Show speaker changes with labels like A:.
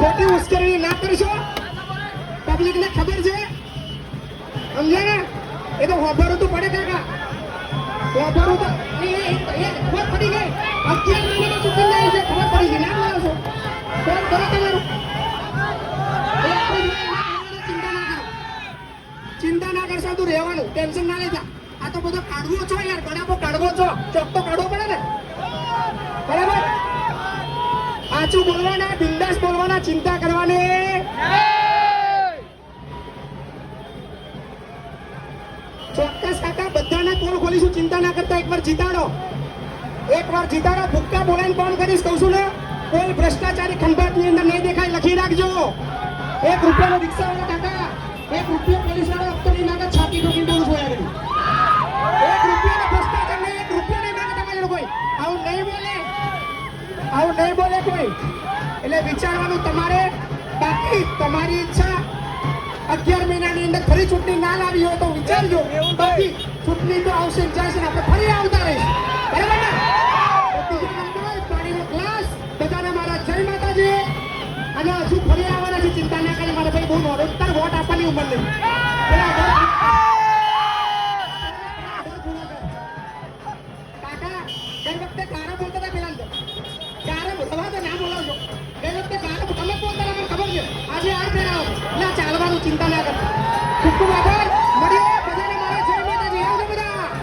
A: ખોટી ઉશ્કેરણી ના કરશો પબ્લિક ને ખબર છે. સમજ્યા ને? એ તો હોભરું તો પડે કાકા. હોભરું તો ખબર પડી ગઈ. અત્યાર મહિને ચૂકી જાય છે ખબર પડી ગઈ. ના બોલો છો. ફોન કરો તમારું. ચિંતા ના કરશો, તું રહેવાનું. ટેન્શન ના લેતા. આ તો બધો કાઢવો છો યાર. ગળાપો કાઢવો છો. ચોક તો કાઢવો પડે ને. સાચું બોલવાના, બિંદાસ બોલવાના, ચિંતા કરવાની. ચોક્કસ કાકા, બધાને કોલ ખોલીશું, ચિંતા ના કરતા. એકવાર જીતાડો. એકવાર જીતાડો. ભૂક્કા બોલાઈને ફોન કરીશ, કહું છું ને, કોઈ ભ્રષ્ટાચારી ખંભાતની અંદર નહીં દેખાય, લખી રાખજો. એક રૂપિયાનો રિક્ષા વાળો કાકા, એક રૂપિયો પોલીસ વાળો હપ્તો નહીં માંગે છાતી ઠોકી બોલું છું એક રૂપિયાનો ભ્રષ્ટાચાર નહીં, એક રૂપિયો નહીં માંગે તમારે કોઈ. આવું નહીં બોલે. આવું નહીં બોલે કોઈ. એટલે વિચારવાનું તમારે બાકી તમારી ઈચ્છા અગિયાર મહિનાની અંદર ફરી ચૂંટણી ના લાવી હોય તો વિચારજો. બાકી ચૂંટણી તો આવશે જશે આપણે ફરી આવતા રહીશ. બરાબર ને? પાણીનો ગ્લાસ. બધાને મારા જય માતાજી. અને હજુ ફરી આવવાના છે ચિંતા ના કરી. મારે ભાઈ બહુ મોડો તાર વોટ આપવાની ઉંમર નહીં કાકા દર વખતે ગાળો બોલતા cinta ni akan hukum apa?